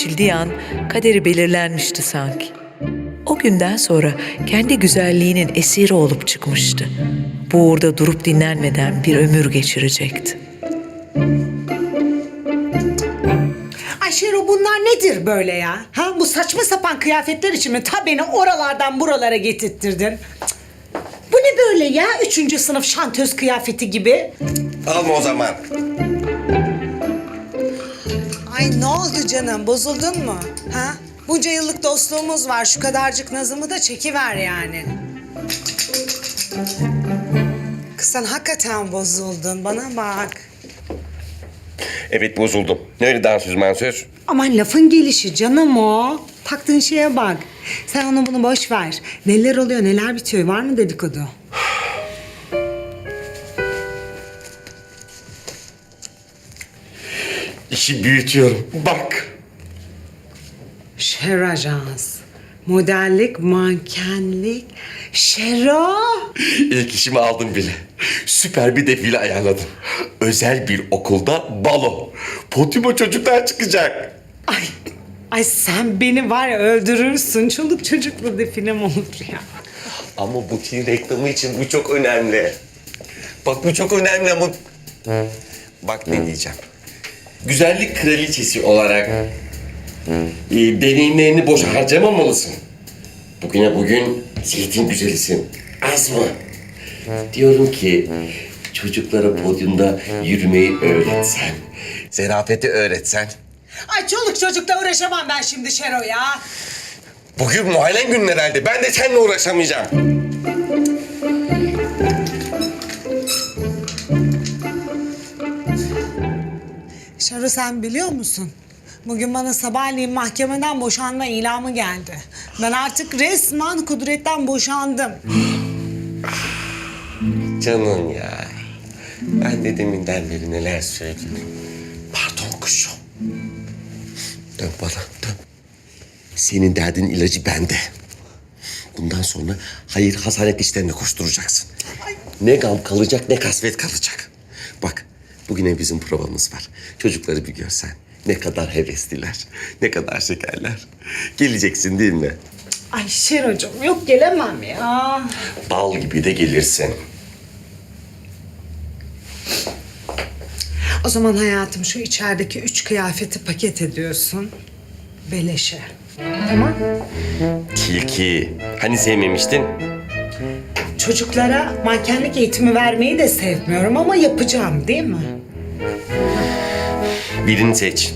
Çildiği an kaderi belirlenmişti sanki. O günden sonra kendi güzelliğinin esiri olup çıkmıştı. Bu uğurda durup dinlenmeden bir ömür geçirecekti. Ay Şero bunlar nedir böyle ya? Ha bu saçma sapan kıyafetler için mi ta beni oralardan buralara getirttirdin? Cık. Bu ne böyle ya? Üçüncü sınıf şantöz kıyafeti gibi. Alma o zaman. Ay ne oldu canım? Bozuldun mu? Ha? Bunca yıllık dostluğumuz var. Şu kadarcık nazımı da çekiver yani. Kız sen hakikaten bozuldun. Bana bak. Evet bozuldum. Ne öyle dansöz mansöz? Aman lafın gelişi canım o. Taktığın şeye bak. Sen onu bunu boş ver. Neler oluyor neler bitiyor var mı dedikodu? İşi büyütüyorum. Bak. Şer ajans. Modellik, mankenlik. Şero. İlk işimi aldım bile. Süper bir defile ayarladım. Özel bir okulda balo. Podyuma çocuklar çıkacak. Ay, ay sen beni var ya öldürürsün. Çoluk çocuklu defilem olur ya. Ama butiğin reklamı için bu çok önemli. Bak bu çok önemli ama... Bak ne diyeceğim. Güzellik kraliçesi olarak e, deneyimlerini boşa harcamamalısın. Bugüne bugün zeytin güzelisin. Az mı? Diyorum ki çocuklara podyumda yürümeyi öğretsen, zerafeti öğretsen. Ay çoluk çocukla uğraşamam ben şimdi Şero ya. Bugün muayenen günün herhalde. Ben de seninle uğraşamayacağım. Şero sen biliyor musun? Bugün bana sabahleyin mahkemeden boşanma ilamı geldi. Ben artık resmen kudretten boşandım. Canım ya. Ben de deminden beri neler söyledim. Pardon kuşum. Dön bana dön. Senin derdin ilacı bende. Bundan sonra hayır hasanet işlerine koşturacaksın. Ne gam kalacak ne kasvet kalacak. Bugüne bizim provamız var. Çocukları bir görsen. Ne kadar hevesliler, ne kadar şekerler. Geleceksin değil mi? Ay Şero'cum yok gelemem ya. Bal gibi de gelirsin. O zaman hayatım şu içerideki üç kıyafeti paket ediyorsun. Beleşe. Tamam. Tilki. Hani sevmemiştin? Çocuklara mankenlik eğitimi vermeyi de sevmiyorum ama yapacağım değil mi? Birini seç.